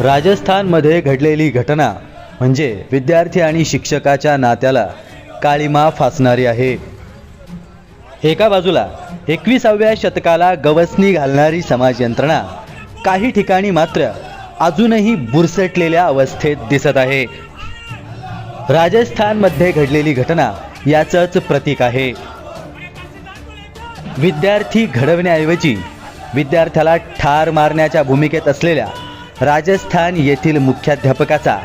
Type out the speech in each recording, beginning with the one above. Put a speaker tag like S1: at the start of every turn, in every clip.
S1: राजस्थानमध्ये घडलेली घटना म्हणजे विद्यार्थी आणि शिक्षकाच्या नात्याला काळीमा फासणारी आहे. एका बाजूला एकविसाव्या शतकाला गवसणी घालणारी समाज यंत्रणा काही ठिकाणी मात्र अजूनही बुरसटलेल्या अवस्थेत दिसत आहे. राजस्थानमध्ये घडलेली घटना याचंच प्रतीक आहे. विद्यार्थी घडवण्याऐवजी विद्यार्थ्याला ठार मारण्याच्या भूमिकेत असलेल्या राजस्थान येथील मुख्याध्यापकाचा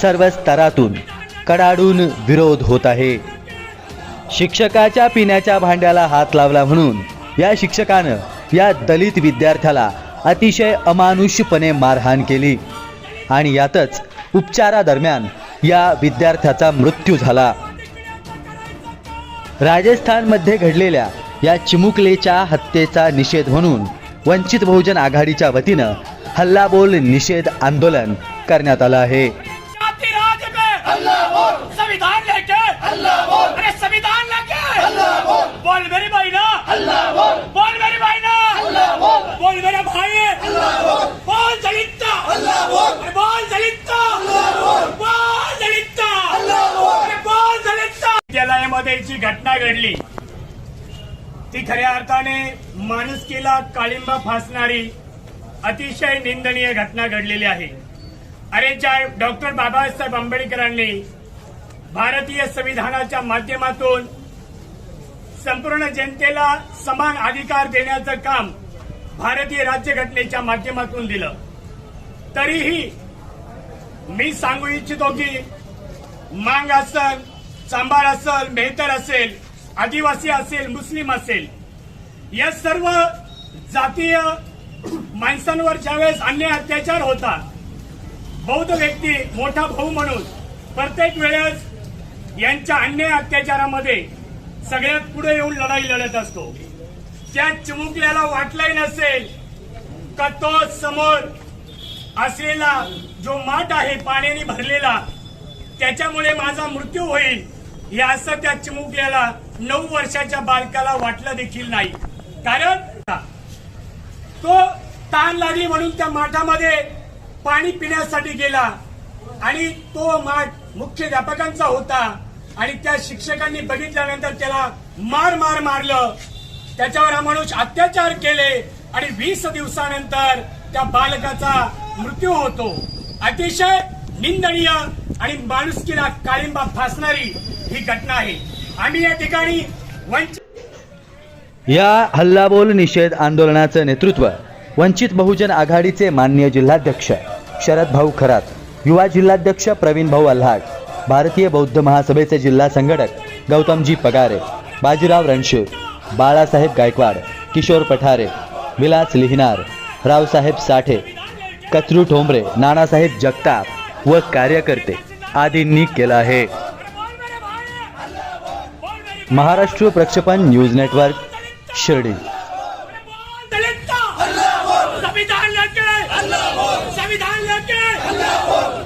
S1: सर्व स्तरातून कडाडून विरोध होत आहे. शिक्षकाच्या पिण्याच्या भांड्याला हात लावला म्हणून या शिक्षकानं या दलित विद्यार्थ्याला अतिशय अमानुषपणे मारहाण केली आणि यातच उपचारादरम्यान या विद्यार्थ्याचा मृत्यू झाला. राजस्थानमध्ये घडलेल्या या चिमुकलेच्या हत्येचा निषेध म्हणून वंचित बहुजन आघाडीच्या वतीनं हल्लाबोल निषेध आंदोलन करण्यात आलं आहे.
S2: जाति राज पे संविधान लेके। अरे संविधान लेके। बोल। मेरी बहना बोल। मेरी बहना बोल। मेरा भाई। बोल। दलिता अरे बोल दलिता बोल। दलिता अरे बोल दलिता विद्यालयामध्ये जी घटना घडली ती खऱ्या अर्थाने माणुसकीला काळिंबा फासणारी अतिशय निंदनीय घटना घडलेली आहे. अरे ज्या डॉक्टर बाबासाहेब आंबेडकरांनी भारतीय संविधानाच्या माध्यमातून संपूर्ण जनतेला समान अधिकार देण्याचं काम भारतीय राज्यघटनेच्या माध्यमातून दिलं. तरीही मी सांगू इच्छितो की मांग असल चांबार असल मेहतर असेल आदिवासी असेल मुस्लिम असेल या सर्व जातीय माणसांवर ज्यावेळेस अन्याय अत्याचार होता बौद्ध व्यक्ती मोठा भाऊ म्हणून प्रत्येक वेळेस यांच्या अन्याय अत्याचारामध्ये सगळ्यात पुढे येऊन लढाई लढत असतो. त्या चिमुकल्याला वाटलंही नसेल का तो समोर असलेला जो माठ आहे पाण्याने भरलेला त्याच्यामुळे माझा मृत्यू होईल हे असं त्या चिमुकल्याला नऊ वर्षाच्या बालकाला वाटलं देखील नाही. कारण तो ताण लागली म्हणून त्या माठामध्ये पाणी पिण्यासाठी गेला. आणि तो माठ मुख्याध्यापकांचा होता. आणि त्या शिक्षकांनी बघितल्यानंतर त्याला मार मार मारलं. त्याच्यावर हा माणूस अत्याचार केले. आणि वीस दिवसानंतर त्या बालकाचा मृत्यू होतो. अतिशय निंदनीय आणि माणुसकीला काळिंबा फासणारी ही घटना आहे. आम्ही या ठिकाणी वंचित
S1: या हल्लाबोल निषेध आंदोलनाचं नेतृत्व वंचित बहुजन आघाडीचे मान्य जिल्हाध्यक्ष शरद भाऊ खरात युवा जिल्हाध्यक्ष प्रवीण भाऊ अल्हाट भारतीय बौद्ध महासभेचे जिल्हा संघटक गौतमजी पगारे बाजीराव रणशूर बाळासाहेब गायकवाड किशोर पठारे विलास लिहिनार रावसाहेब साठे कचरू ठोंबरे नानासाहेब जगताप व कार्यकर्ते आदींनी केलं आहे. महाराष्ट्र प्रक्षेपण न्यूज नेटवर्क शिर्डी. संविधान संविधान